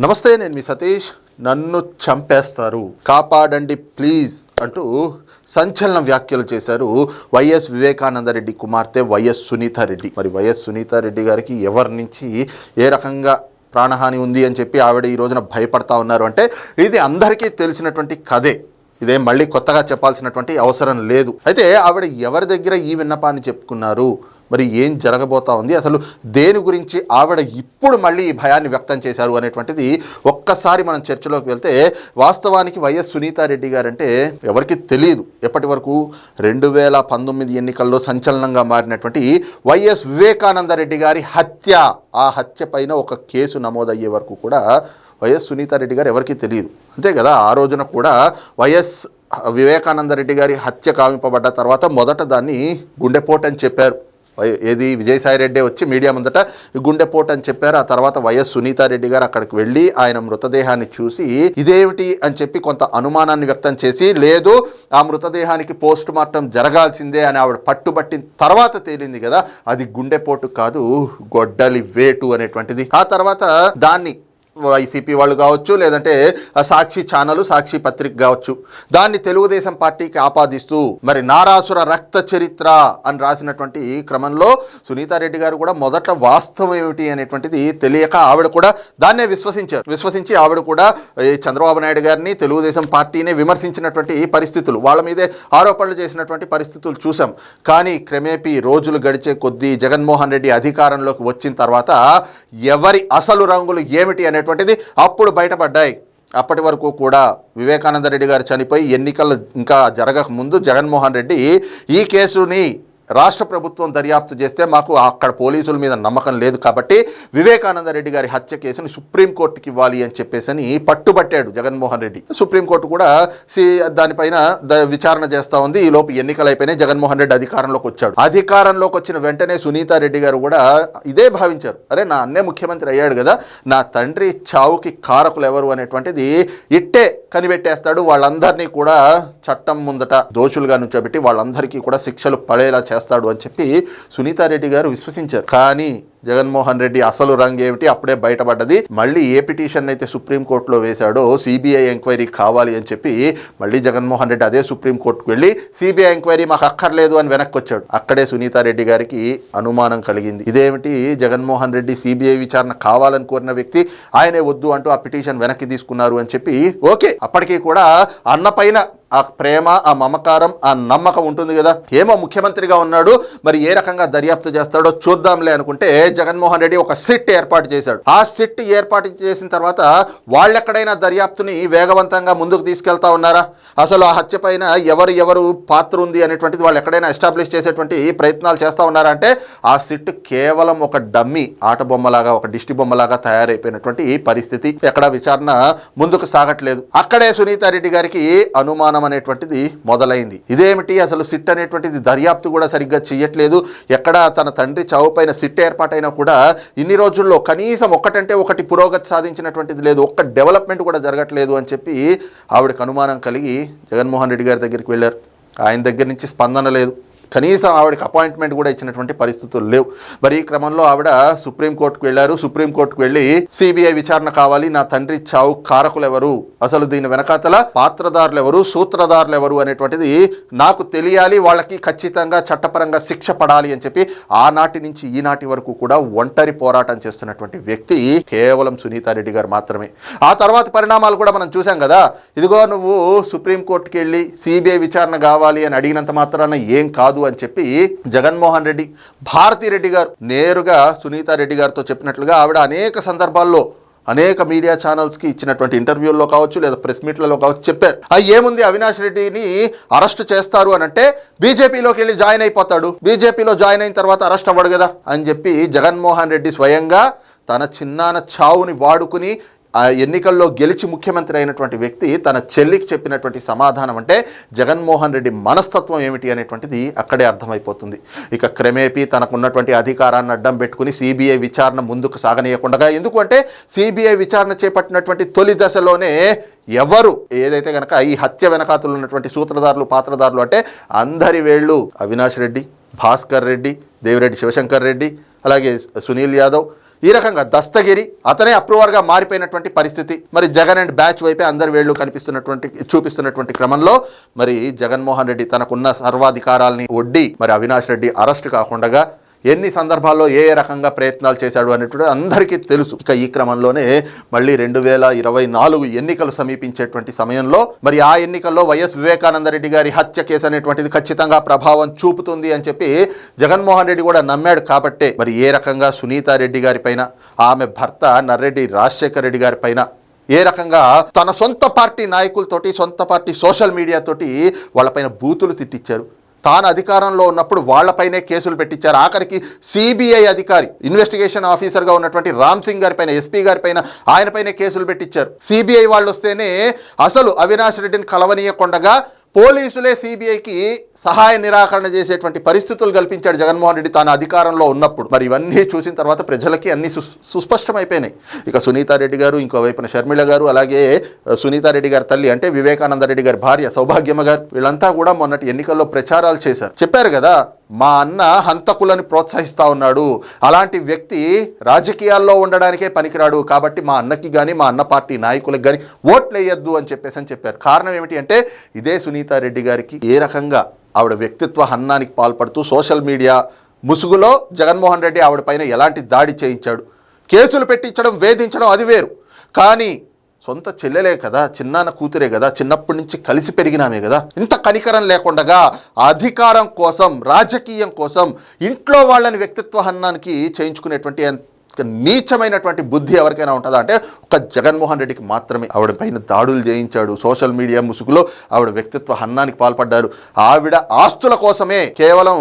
నమస్తే నేను మీ సతీష్. నన్ను చంపేస్తారు. కాపాడండి ప్లీజ్ అంటూ సంచలన వ్యాఖ్యలు చేశారు వైఎస్ వివేకానందరెడ్డి కుమార్తె వైఎస్ సునీతారెడ్డి. మరి వైఎస్ సునీతారెడ్డి గారికి ఎవరి నుంచి ఏ రకంగా ప్రాణహాని ఉంది అని చెప్పి ఆవిడ ఈ రోజున భయపడతా ఉన్నారు అంటే ఇది అందరికీ తెలిసినటువంటి కథే. ఇదేం మళ్ళీ కొత్తగా చెప్పాల్సినటువంటి అవసరం లేదు. అయితే ఆవిడ ఎవరి దగ్గర ఈ విన్నపాన్ని చెప్పుకున్నారు? మరి ఏం జరగబోతా ఉంది? అసలు దేని గురించి ఆవిడ ఇప్పుడు మళ్ళీ ఈ భయాన్ని వ్యక్తం చేశారు అనేటువంటిది ఒక్కసారి మనం చర్చలోకి వెళ్తే వాస్తవానికి వైఎస్ సునీతారెడ్డి గారంటే ఎవరికి తెలియదు ఎప్పటి వరకు? రెండు వేల పంతొమ్మిది ఎన్నికల్లో సంచలనంగా మారినటువంటి వైఎస్ వివేకానందరెడ్డి గారి హత్య. ఆ హత్య పైన ఒక కేసు నమోదయ్యే వరకు కూడా వైఎస్ సునీతారెడ్డి గారు ఎవరికీ తెలియదు అంతే కదా? ఆ రోజున కూడా వైఎస్ వివేకానందరెడ్డి గారి హత్య కావింపబడ్డ తర్వాత మొదట దాన్ని గుండెపోటు అని చెప్పారు. ఏది విజయసాయిరెడ్డి వచ్చి మీడియా ముందట గుండెపోటు అని చెప్పారు. ఆ తర్వాత వైఎస్ సునీతారెడ్డి గారు అక్కడికి వెళ్ళి ఆయన మృతదేహాన్ని చూసి ఇదేమిటి? అని చెప్పి కొంత అనుమానాన్ని వ్యక్తం చేసి లేదు ఆ మృతదేహానికి పోస్ట్ మార్టం జరగాల్సిందే అని ఆవిడ పట్టుబట్టిన తర్వాత తేలింది కదా అది గుండెపోటు కాదు గొడ్డలి వేటు అనేటువంటిది. ఆ తర్వాత దాన్ని వైసీపీ వాళ్ళు కావచ్చు లేదంటే ఆ సాక్షి ఛానల్ సాక్షి పత్రిక కావచ్చు. దాన్ని తెలుగుదేశం పార్టీకి ఆపాదిస్తూ మరి నారాసుర రక్త చరిత్ర అని రాసినటువంటి క్రమంలో సునీతారెడ్డి గారు కూడా మొదట వాస్తవం ఏమిటి అనేటువంటిది తెలియక ఆవిడ కూడా దాన్నే విశ్వసించారు. విశ్వసించి ఆవిడ కూడా ఈ చంద్రబాబు నాయుడు గారిని తెలుగుదేశం పార్టీని విమర్శించినటువంటి పరిస్థితులు వాళ్ళ మీదే ఆరోపణలు చేసినటువంటి పరిస్థితులు చూసాం కానీ క్రమేపీ రోజులు గడిచే కొద్దీ జగన్మోహన్ రెడ్డి అధికారంలోకి వచ్చిన తర్వాత ఎవరి అసలు రంగులు ఏమిటి అనే అనేటువంటిది అప్పుడు బయటపడ్డాయి. అప్పటి వరకు కూడా వివేకానంద రెడ్డి గారు చనిపోయి ఎన్నికలు ఇంకా జరగక ముందు జగన్మోహన్ రెడ్డి ఈ కేసుని రాష్ట్ర ప్రభుత్వం దర్యాప్తు చేస్తే మాకు అక్కడ పోలీసుల మీద నమ్మకం లేదు కాబట్టి వివేకానంద రెడ్డి గారి హత్య కేసుని సుప్రీంకోర్టుకి ఇవ్వాలి అని చెప్పేసి అని పట్టుబట్టాడు జగన్మోహన్ రెడ్డి. సుప్రీంకోర్టు కూడా సి దానిపైన ద విచారణ చేస్తూ ఉంది. ఈ లోపు ఎన్నికలు అయిపోయినాయి జగన్మోహన్ రెడ్డి అధికారంలోకి వచ్చాడు. అధికారంలోకి వచ్చిన వెంటనే సునీతా రెడ్డి గారు కూడా ఇదే భావించారు. అరే నా అన్నే ముఖ్యమంత్రి అయ్యాడు కదా. నా తండ్రి చావుకి కారకులు ఎవరు అనేటువంటిది ఇట్టే కనిపెట్టేస్తాడు. వాళ్ళందరినీ కూడా చట్టం ముందట దోషులుగా నుంచోబెట్టి వాళ్ళందరికీ కూడా శిక్షలు పడేలా చేస్తాడు. అని చెప్పి సునీతారెడ్డి గారు విశ్వసించారు. కానీ జగన్మోహన్ రెడ్డి అసలు రంగు ఏమిటి? అప్పుడే బయటపడ్డది. మళ్ళీ ఏ పిటిషన్ అయితే సుప్రీంకోర్టులో వేశాడో సిబిఐ ఎంక్వైరీ కావాలి అని చెప్పి మళ్ళీ జగన్మోహన్ రెడ్డి అదే సుప్రీంకోర్టుకు వెళ్ళి సిబిఐ ఎంక్వైరీ మాకు అక్కర్లేదు అని వెనక్కి వచ్చాడు. అక్కడే సునీతారెడ్డి గారికి అనుమానం కలిగింది. ఇదేమిటి? జగన్మోహన్ రెడ్డి సిబిఐ విచారణ కావాలని కోరిన వ్యక్తి ఆయనే వద్దు అంటూ ఆ పిటిషన్ వెనక్కి తీసుకున్నారు అని చెప్పి. ఓకే అప్పటికీ కూడా అన్న పైన ఆ ప్రేమ ఆ మమకారం ఆ నమ్మకం ఉంటుంది కదా? ఏమో ముఖ్యమంత్రిగా ఉన్నాడు. మరి ఏ రకంగా దర్యాప్తు చేస్తాడో చూద్దాంలే అనుకుంటే జగన్మోహన్ రెడ్డి ఒక సిట్ ఏర్పాటు చేశాడు. ఆ సిట్ ఏర్పాటు చేసిన తర్వాత వాళ్ళెక్కడైనా దర్యాప్తుని వేగవంతంగా ముందుకు తీసుకెళ్తా ఉన్నారా? అసలు ఆ హత్య పైన ఎవరు ఎవరు పాత్ర ఉంది అనేటువంటిది వాళ్ళు ఎక్కడైనా ఎస్టాబ్లిష్ చేసేటువంటి ప్రయత్నాలు చేస్తూ ఉన్నారా అంటే ఆ సిట్ కేవలం ఒక డమ్మీ ఆట బొమ్మలాగా ఒక దిష్టి బొమ్మలాగా తయారైపోయినటువంటి పరిస్థితి. ఎక్కడ విచారణ ముందుకు సాగట్లేదు. అక్కడే సునీతారెడ్డి గారికి అనుమానం అనేటువంటిది మొదలైంది. ఇదేమిటి? అసలు సిట్ అనేటువంటిది దర్యాప్తు కూడా సరిగ్గా చేయట్లేదు ఎక్కడ తన తండ్రి చావు పైన సిట్ ఏర్పాటైనా కూడా ఇన్ని రోజుల్లో కనీసం ఒకటంటే ఒకటి పురోగతి సాధించినటువంటిది లేదు. ఒక్క డెవలప్మెంట్ కూడా జరగట్లేదు అని చెప్పి ఆవిడకు అనుమానం కలిగి జగన్మోహన్ రెడ్డి గారి దగ్గరికి వెళ్ళారు. ఆయన దగ్గర నుంచి స్పందన లేదు. కనీసం ఆవిడకి అపాయింట్మెంట్ కూడా ఇచ్చినటువంటి పరిస్థితులు లేవు. మరి ఈ క్రమంలో ఆవిడ సుప్రీంకోర్టుకు వెళ్ళారు. సుప్రీంకోర్టుకు వెళ్ళి సిబిఐ విచారణ కావాలి. నా తండ్రి చావు కారకులు ఎవరు అసలు దీని వెనకాతల పాత్రదారులు ఎవరు సూత్రధారులు ఎవరు అనేటువంటిది నాకు తెలియాలి వాళ్ళకి ఖచ్చితంగా చట్టపరంగా శిక్ష పడాలి అని చెప్పి ఆనాటి నుంచి ఈనాటి వరకు కూడా ఒంటరి పోరాటం చేస్తున్నటువంటి వ్యక్తి కేవలం సునీతారెడ్డి గారు మాత్రమే. ఆ తర్వాత పరిణామాలు కూడా మనం చూసాం కదా. ఇదిగో నువ్వు సుప్రీంకోర్టుకి వెళ్ళి సిబిఐ విచారణ కావాలి అని అడిగినంత మాత్రాన ఏం కాదు అని చెప్పి జగన్మోహన్ రెడ్డి భారతీ రెడ్డి గారు నేరుగా సునీతారెడ్డి గారితో చెప్పినట్లుగా ఆవిడ అనేక సందర్భాల్లో అనేక మీడియా ఛానల్స్కి ఇచ్చినటువంటి ఇంటర్వ్యూల్లో కావచ్చు లేదా ప్రెస్ మీట్లలో కావచ్చు చెప్పారు. ఆ ఏముంది అవినాష్ రెడ్డిని అరెస్ట్ చేస్తారు అని అంటే బీజేపీలోకి వెళ్ళి జాయిన్ అయిపోతాడు. బీజేపీలో జాయిన్ అయిన తర్వాత అరెస్ట్ అవ్వడు కదా అని చెప్పి జగన్మోహన్ రెడ్డి స్వయంగా తన చిన్నాన చావుని వాడుకుని ఆ ఎన్నికల్లో గెలిచి ముఖ్యమంత్రి అయినటువంటి వ్యక్తి తన చెల్లికి చెప్పినటువంటి సమాధానం అంటే జగన్మోహన్ రెడ్డి మనస్తత్వం ఏమిటి అనేటువంటిది అక్కడే అర్థమైపోతుంది. ఇక క్రమేపీ తనకున్నటువంటి అధికారాన్ని అడ్డం పెట్టుకుని సిబిఐ విచారణ ముందుకు సాగనీయకుండా ఎందుకు అంటే సిబిఐ విచారణ చేపట్టినటువంటి తొలి దశలోనే ఎవరు ఏదైతే కనుక ఈ హత్య వెనకాతలు ఉన్నటువంటి సూత్రధారులు పాత్రధారులు అంటే అందరి వేళ్ళు అవినాష్ రెడ్డి భాస్కర్ రెడ్డి దేవిరెడ్డి శివశంకర్ రెడ్డి అలాగే సునీల్ యాదవ్. ఈ రకంగా దస్తగిరి అతనే అప్రూవర్గా మారిపోయినటువంటి పరిస్థితి. మరి జగన్ అండ్ బ్యాచ్ వైపే అందరి వేళ్ళు కనిపిస్తున్నటువంటి చూపిస్తున్నటువంటి క్రమంలో మరి జగన్మోహన్ రెడ్డి తనకున్న సర్వాధికారాల్ని ఒడ్డి మరి అవినాష్ రెడ్డి అరెస్ట్ కాకుండా ఎన్ని సందర్భాల్లో ఏ ఏ రకంగా ప్రయత్నాలు చేశాడు అనేటువంటి అందరికీ తెలుసు. ఇక ఈ క్రమంలోనే మళ్ళీ రెండు వేల ఇరవై నాలుగు ఎన్నికలు సమీపించేటువంటి సమయంలో మరి ఆ ఎన్నికల్లో వైఎస్ వివేకానంద రెడ్డి గారి హత్య కేసు అనేటువంటిది ఖచ్చితంగా ప్రభావం చూపుతుంది అని చెప్పి జగన్మోహన్ రెడ్డి కూడా నమ్మాడు కాబట్టే మరి ఏ రకంగా సునీతారెడ్డి గారిపైన ఆమె భర్త నర్రెడ్డి రాజశేఖర్ రెడ్డి గారి పైన ఏ రకంగా తన సొంత పార్టీ నాయకులతోటి సొంత పార్టీ సోషల్ మీడియాతోటి వాళ్ళపైన బూతులు తిట్టించారు. తాను అధికారంలో ఉన్నప్పుడు వాళ్ళపైనే కేసులు పెట్టించారు. ఆఖరికి సిబిఐ అధికారి ఇన్వెస్టిగేషన్ ఆఫీసర్గా ఉన్నటువంటి రామ్ సింగ్ గారి పైన ఎస్పీ గారి పైన ఆయనపైనే కేసులు పెట్టించారు. సిబిఐ వాళ్ళు వస్తేనే అసలు అవినాష్ రెడ్డిని కలవనీయకుండగా పోలీసులే సిబిఐకి సహాయ నిరాకరణ చేసేటువంటి పరిస్థితులు కల్పించాడు జగన్మోహన్ రెడ్డి. తాను అధికారంలో ఉన్నప్పుడు మరి ఇవన్నీ చూసిన తర్వాత ప్రజలకి అన్ని సు సుస్పష్టమైపోయినాయి. ఇక సునీతారెడ్డి గారు ఇంకో వైపున గారు అలాగే సునీతారెడ్డి గారి తల్లి అంటే వివేకానంద రెడ్డి గారి భార్య సౌభాగ్యమ్మ గారు వీళ్ళంతా కూడా మొన్నటి ఎన్నికల్లో ప్రచారాలు చేశారు. చెప్పారు కదా మా అన్న హంతకులని ప్రోత్సహిస్తూ ఉన్నాడు. అలాంటి వ్యక్తి రాజకీయాల్లో ఉండడానికే పనికిరాడు. కాబట్టి మా అన్నకి కానీ మా అన్న పార్టీ నాయకులకు కానీ ఓట్లు వేయొద్దు అని చెప్పేసి అని చెప్పారు. కారణం ఏమిటి అంటే ఇదే సునీతారెడ్డి గారికి ఏ రకంగా ఆవిడ వ్యక్తిత్వ హన్నానికి పాల్పడుతూ సోషల్ మీడియా ముసుగులో జగన్మోహన్ రెడ్డి ఆవిడ పైన ఎలాంటి దాడి చేయించాడు? కేసులు పెట్టించడం వేధించడం అది వేరు. కానీ సొంత చెల్లెలే కదా చిన్నాన్న కూతురే కదా చిన్నప్పటి నుంచి కలిసి పెరిగినామే కదా. ఇంత కనికరం లేకుండగా అధికారం కోసం రాజకీయం కోసం ఇంట్లో వాళ్ళని వ్యక్తిత్వ హన్నానికి చేయించుకునేటువంటి నీచమైనటువంటి బుద్ధి ఎవరికైనా ఉంటుందా? అంటే ఒక జగన్మోహన్ రెడ్డికి మాత్రమే. ఆవిడ పైన దాడులు చేయించాడు సోషల్ మీడియా ముసుగులో ఆవిడ వ్యక్తిత్వ హన్నానికి పాల్పడ్డాడు. ఆవిడ ఆస్తుల కోసమే కేవలం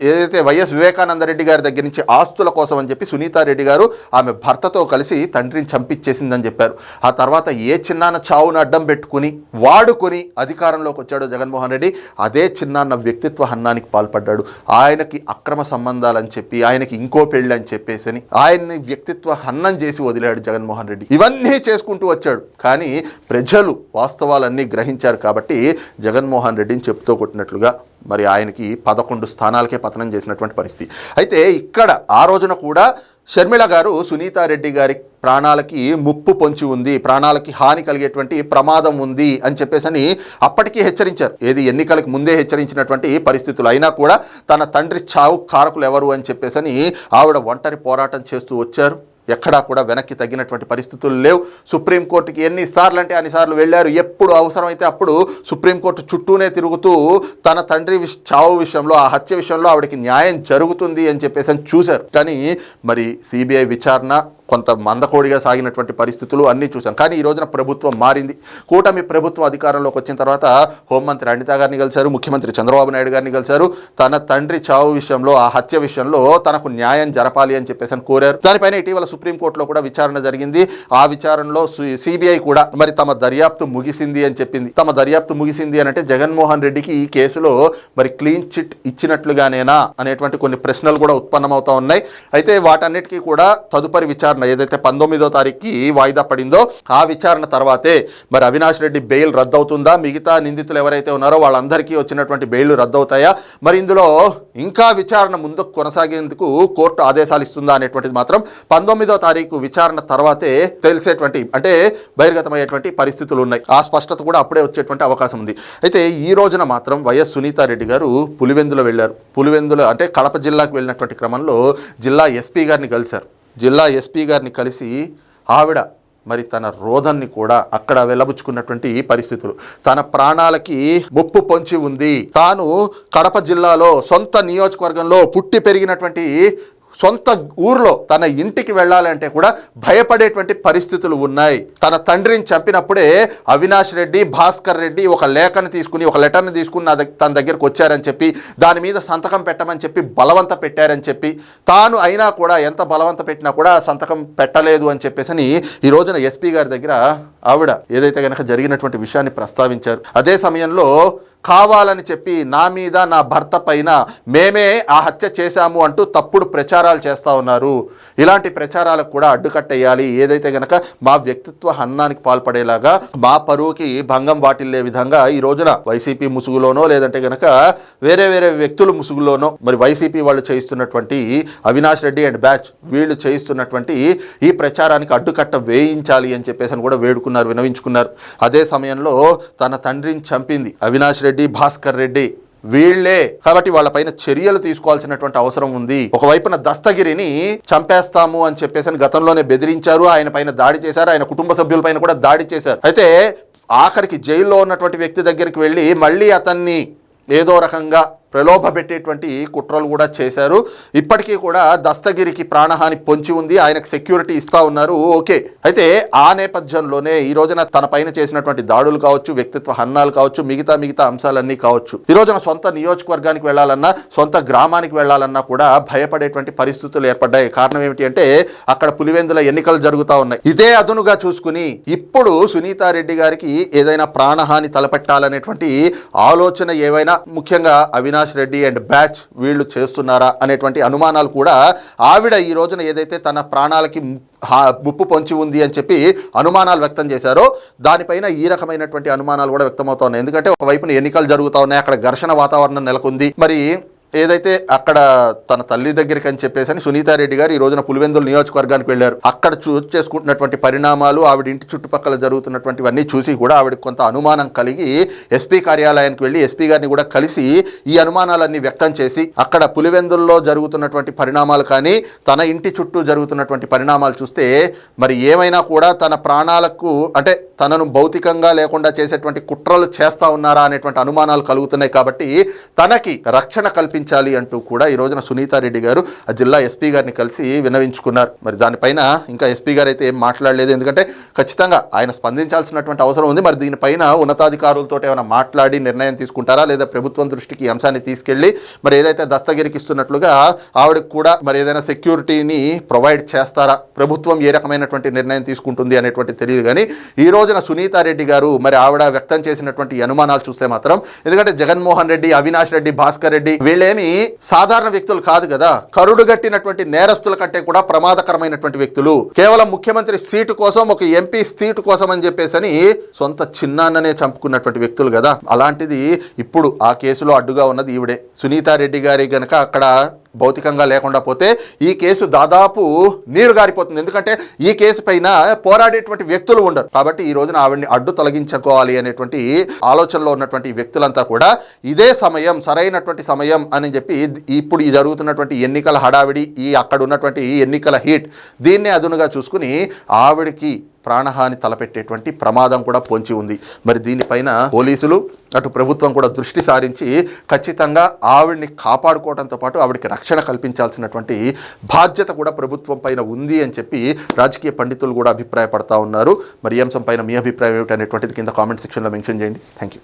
ఏదైతే వైఎస్ వివేకానంద రెడ్డి గారి దగ్గర నుంచి ఆస్తుల కోసం అని చెప్పి సునీతారెడ్డి గారు ఆమె భర్తతో కలిసి తండ్రిని చంపించేసిందని చెప్పారు. ఆ తర్వాత ఏ చిన్నాన్న చావును అడ్డం పెట్టుకుని వాడుకొని అధికారంలోకి వచ్చాడు జగన్మోహన్ రెడ్డి అదే చిన్నాన్న వ్యక్తిత్వ హన్నానికి పాల్పడ్డాడు. ఆయనకి అక్రమ సంబంధాలని చెప్పి ఆయనకి ఇంకో పెళ్ళి అని చెప్పేసి ఆయన్ని వ్యక్తిత్వ హన్నం చేసి వదిలాడు జగన్మోహన్ రెడ్డి. ఇవన్నీ చేసుకుంటూ వచ్చాడు. కానీ ప్రజలు వాస్తవాలన్నీ గ్రహించారు కాబట్టి జగన్మోహన్ రెడ్డిని చెప్తూ కొట్టినట్లుగా మరి ఆయనకి పదకొండు స్థానాలకే పతనం చేసినటువంటి పరిస్థితి. అయితే ఇక్కడ ఆ రోజున కూడా షర్మిళ గారు సునీతారెడ్డి గారి ప్రాణాలకి ముప్పు పొంచి ఉంది ప్రాణాలకి హాని కలిగేటువంటి ప్రమాదం ఉంది అని చెప్పేసి అని అప్పటికీ హెచ్చరించారు. ఏది ఎన్నికలకు ముందే హెచ్చరించినటువంటి పరిస్థితులు అయినా కూడా తన తండ్రి చావు కారకులు ఎవరు అని చెప్పేసి అని ఆవిడ ఒంటరి పోరాటం చేస్తూ వచ్చారు. ఎక్కడా కూడా వెనక్కి తగ్గినటువంటి పరిస్థితులు లేవు. సుప్రీంకోర్టుకి ఎన్నిసార్లు అంటే అన్నిసార్లు వెళ్ళారు. ఎప్పుడు అవసరమైతే అప్పుడు సుప్రీంకోర్టు చుట్టూనే తిరుగుతూ తన తండ్రి విష చావు విషయంలో ఆ హత్య విషయంలో ఆవిడకి న్యాయం జరుగుతుంది అని చెప్పేసి అని చూశారు. కానీ మరి సిబిఐ విచారణ కొంత మందకోడిగా సాగినటువంటి పరిస్థితులు అన్నీ చూసాం కానీ ఈ రోజున ప్రభుత్వం మారింది. కూటమి ప్రభుత్వం అధికారంలోకి వచ్చిన తర్వాత హోంమంత్రి అనిత గారిని కలిశారు ముఖ్యమంత్రి చంద్రబాబు నాయుడు గారిని కలిశారు. తన తండ్రి చావు విషయంలో ఆ హత్య విషయంలో తనకు న్యాయం జరపాలి అని చెప్పేసి అని కోరారు. దానిపైన ఇటీవల సుప్రీంకోర్టులో కూడా విచారణ జరిగింది. ఆ విచారణలో సిబిఐ కూడా మరి తమ దర్యాప్తు ముగిసింది అని చెప్పింది. తమ దర్యాప్తు ముగిసింది అని అంటే జగన్మోహన్ రెడ్డికి ఈ కేసులో మరి క్లీన్ చిట్ ఇచ్చినట్లుగానేనా అనేటువంటి కొన్ని ప్రశ్నలు కూడా ఉత్పన్నమవుతా ఉన్నాయి. అయితే వాటన్నిటికీ కూడా తదుపరి విచారణ ఏదైతే పంతొమ్మిదో తారీఖుకి వాయిదా పడిందో ఆ విచారణ తర్వాతే మరి అవినాష్ రెడ్డి బెయిల్ రద్దవుతుందా? మిగతా నిందితులు ఎవరైతే ఉన్నారో వాళ్ళందరికీ వచ్చినటువంటి బెయిల్ రద్దవుతాయా? మరి ఇందులో ఇంకా విచారణ ముందుకు కొనసాగేందుకు కోర్టు ఆదేశాలు ఇస్తుందా అనేటువంటిది మాత్రం పంతొమ్మిదో తారీఖు విచారణ తర్వాతే తెలిసేటువంటి అంటే బహిర్గతమయ్యేటువంటి పరిస్థితులు ఉన్నాయి. ఆ స్పష్టత కూడా అప్పుడే వచ్చేటువంటి అవకాశం ఉంది. అయితే ఈ రోజున మాత్రం వైఎస్ సునీతారెడ్డి గారు పులివెందులో వెళ్ళారు. పులివెందులో అంటే కడప జిల్లాకు వెళ్ళినటువంటి క్రమంలో జిల్లా ఎస్పీ గారిని కలిశారు. జిల్లా ఎస్పీ గారిని కలిసి ఆవిడ మరి తన రోధన్ని కూడా అక్కడ వెళ్ళబుచ్చుకున్నటువంటి పరిస్థితులు. తన ప్రాణాలకి ముప్పు పొంచి ఉంది. తాను కడప జిల్లాలో సొంత నియోజకవర్గంలో పుట్టి పెరిగినటువంటి సొంత ఊర్లో తన ఇంటికి వెళ్ళాలంటే కూడా భయపడేటువంటి పరిస్థితులు ఉన్నాయి. తన తండ్రిని చంపినప్పుడే అవినాష్ రెడ్డి భాస్కర్ రెడ్డి ఒక లేఖను తీసుకుని ఒక లెటర్ని తీసుకుని నా దగ్గ తన దగ్గరకు వచ్చారని చెప్పి దాని మీద సంతకం పెట్టమని చెప్పి బలవంత పెట్టారని చెప్పి తాను అయినా కూడా ఎంత బలవంత పెట్టినా కూడా సంతకం పెట్టలేదు అని చెప్పేసి ఈ రోజున ఎస్పీ గారి దగ్గర ఆవిడ ఏదైతే గనక జరిగినటువంటి విషయాన్ని ప్రస్తావించారు అదే సమయంలో కావాలని చెప్పి నా మీద నా భర్త పైన మేమే ఆ హత్య చేశాము అంటూ తప్పుడు ప్రచారాలు చేస్తూ ఉన్నారు. ఇలాంటి ప్రచారాలకు కూడా అడ్డుకట్టేయాలి. ఏదైతే గనక మా వ్యక్తిత్వ హన్నానికి పాల్పడేలాగా మా పరువుకి భంగం వాటిల్లే విధంగా ఈ రోజున వైసీపీ ముసుగులోనో లేదంటే గనక వేరే వేరే వ్యక్తుల ముసుగులోనో మరి వైసీపీ వాళ్ళు చేయిస్తున్నటువంటి అవినాష్ రెడ్డి అండ్ బ్యాచ్ వీళ్ళు చేయిస్తున్నటువంటి ఈ ప్రచారానికి అడ్డుకట్ట వేయించాలి అని చెప్పేసి అని కూడా వేడుకున్నారు. వినవించుకున్నారు అదే సమయంలో తన తండ్రిని చంపింది అవినాష్ రెడ్డి భాస్కర్ రెడ్డి. వీళ్ళే కాబట్టి వాళ్ళపైన చర్యలు తీసుకోవాల్సినటువంటి అవసరం ఉంది. ఒకవైపున దస్తగిరిని చంపేస్తాము అని చెప్పేసి అని గతంలోనే బెదిరించారు. ఆయన పైన దాడి చేశారు. ఆయన కుటుంబ సభ్యులపైన కూడా దాడి చేశారు. అయితే ఆఖరికి జైల్లో ఉన్నటువంటి వ్యక్తి దగ్గరికి వెళ్ళి మళ్ళీ అతన్ని ఏదో రకంగా ప్రలోభ పెట్టేటువంటి కుట్రలు కూడా చేశారు. ఇప్పటికీ కూడా దస్తగిరికి ప్రాణహాని పొంచి ఉంది. ఆయనకు సెక్యూరిటీ ఇస్తా ఉన్నారు. ఓకే. అయితే ఆ నేపథ్యంలోనే ఈ రోజున తన పైన చేసినటువంటి దాడులు కావచ్చు వ్యక్తిత్వ హన్నాలు కావచ్చు మిగతా మిగతా అంశాలన్నీ కావచ్చు. ఈ రోజున సొంత నియోజకవర్గానికి వెళ్ళాలన్నా సొంత గ్రామానికి వెళ్ళాలన్నా కూడా భయపడేటువంటి పరిస్థితులు ఏర్పడ్డాయి. కారణం ఏమిటి అంటే అక్కడ పులివెందుల ఎన్నికలు జరుగుతూ ఉన్నాయి. ఇదే అదునుగా చూసుకుని ఇప్పుడు సునీతారెడ్డి గారికి ఏదైనా ప్రాణహాని తలపెట్టాలనేటువంటి ఆలోచన ఏవైనా ముఖ్యంగా అవినాష్ రెడ్డి అండ్ బ్యాచ్ వీళ్ళు చేస్తున్నారా అనేటువంటి అనుమానాలు కూడా ఆవిడ ఈ రోజున ఏదైతే తన ప్రాణాలకి హా- ముప్పు పొంచి ఉంది అని చెప్పి అనుమానాలు వ్యక్తం చేశారో దానిపైన ఈ రకమైనటువంటి అనుమానాలు కూడా వ్యక్తమవుతా ఉన్నాయి. ఎందుకంటే ఒకవైపున ఎన్నికలు జరుగుతూ ఉన్నాయి అక్కడ ఘర్షణ వాతావరణం నెలకొంది. మరి ఏదైతే అక్కడ తన తల్లి దగ్గరికి అని చెప్పేసి అని సునీతారెడ్డి గారు ఈ రోజున పులివెందుల నియోజకవర్గానికి వెళ్ళారు. అక్కడ చూస్ చేసుకుంటున్నటువంటి పరిణామాలు ఆవిడ ఇంటి చుట్టుపక్కల జరుగుతున్నటువంటివన్నీ చూసి కూడా ఆవిడకి కొంత అనుమానం కలిగి ఎస్పీ కార్యాలయానికి వెళ్ళి ఎస్పీ గారిని కూడా కలిసి ఈ అనుమానాలన్నీ వ్యక్తం చేసి అక్కడ పులివెందుల్లో జరుగుతున్నటువంటి పరిణామాలు కానీ తన ఇంటి చుట్టూ జరుగుతున్నటువంటి పరిణామాలు చూస్తే మరి ఏమైనా కూడా తన ప్రాణాలకు అంటే తనను భౌతికంగా లేకుండా చేసేటువంటి కుట్రలు చేస్తా ఉన్నారా అనేటువంటి అనుమానాలు కలుగుతున్నాయి కాబట్టి తనకి రక్షణ కల్పించాలి అంటూ కూడా ఈ రోజున సునీతారెడ్డి గారు ఆ జిల్లా ఎస్పీ గారిని కలిసి వినవించుకున్నారు మరి దానిపైన ఇంకా ఎస్పీ గారు అయితే ఏం మాట్లాడలేదు. ఎందుకంటే ఖచ్చితంగా ఆయన స్పందించాల్సినటువంటి అవసరం ఉంది. మరి దీనిపైన ఉన్నతాధికారులతో ఏమైనా మాట్లాడి నిర్ణయం తీసుకుంటారా? లేదా ప్రభుత్వం దృష్టికి ఈ అంశాన్ని తీసుకెళ్ళి మరి ఏదైతే దస్తగిరికి ఇస్తున్నట్లుగా ఆవిడకి కూడా మరి ఏదైనా సెక్యూరిటీని ప్రొవైడ్ చేస్తారా? ప్రభుత్వం ఏ రకమైనటువంటి నిర్ణయం తీసుకుంటుంది అనేటువంటి తెలియదు. కానీ ఈ రోజున సునీతారెడ్డి గారు మరి ఆవిడ వ్యక్తం చేసినటువంటి అనుమానాలు చూస్తే మాత్రం ఎందుకంటే జగన్మోహన్ రెడ్డి అవినాష్ రెడ్డి భాస్కర్ రెడ్డి వీళ్ళేమి సాధారణ వ్యక్తులు కాదు కదా. కరుడుగట్టినటువంటి నేరస్తుల కంటే కూడా ప్రమాదకరమైనటువంటి వ్యక్తులు. కేవలం ముఖ్యమంత్రి సీటు కోసం ఒక ఎంపీ సీటు కోసం అని చెప్పేసి అని సొంత చిన్నాన్ననే చంపుకున్నటువంటి వ్యక్తులు కదా. అలాంటిది ఇప్పుడు ఆ కేసులో అడ్డుగా ఉన్నది ఈవిడే. సునీతారెడ్డి గారి గనక అక్కడ భౌతికంగా లేకుండా పోతే ఈ కేసు దాదాపు నీరు గారిపోతుంది. ఎందుకంటే ఈ కేసు పైన పోరాడేటువంటి వ్యక్తులు ఉండరు. కాబట్టి ఈ రోజున ఆవిడని అడ్డు తొలగించుకోవాలి అనేటువంటి ఆలోచనలో ఉన్నటువంటి వ్యక్తులంతా కూడా ఇదే సమయం సరైనటువంటి సమయం అని చెప్పి ఇప్పుడు జరుగుతున్నటువంటి ఎన్నికల హడావిడి ఈ అక్కడ ఉన్నటువంటి ఎన్నికల హీట్ దీన్నే అదునుగా చూసుకుని ఆవిడకి ప్రాణహాని తలపెట్టేటువంటి ప్రమాదం కూడా పొంచి ఉంది. మరి దీనిపైన పోలీసులు అటు ప్రభుత్వం కూడా దృష్టి సారించి ఖచ్చితంగా ఆవిడ్ని కాపాడుకోవడంతో పాటు ఆవిడకి రక్షణ కల్పించాల్సినటువంటి బాధ్యత కూడా ప్రభుత్వం పైన ఉంది అని చెప్పి రాజకీయ పండితులు కూడా అభిప్రాయపడతా ఉన్నారు. మరి ఈ అంశం పైన మీ అభిప్రాయం ఏమిటనేటువంటిది కింద కామెంట్ సెక్షన్లో మెన్షన్ చేయండి. Thank you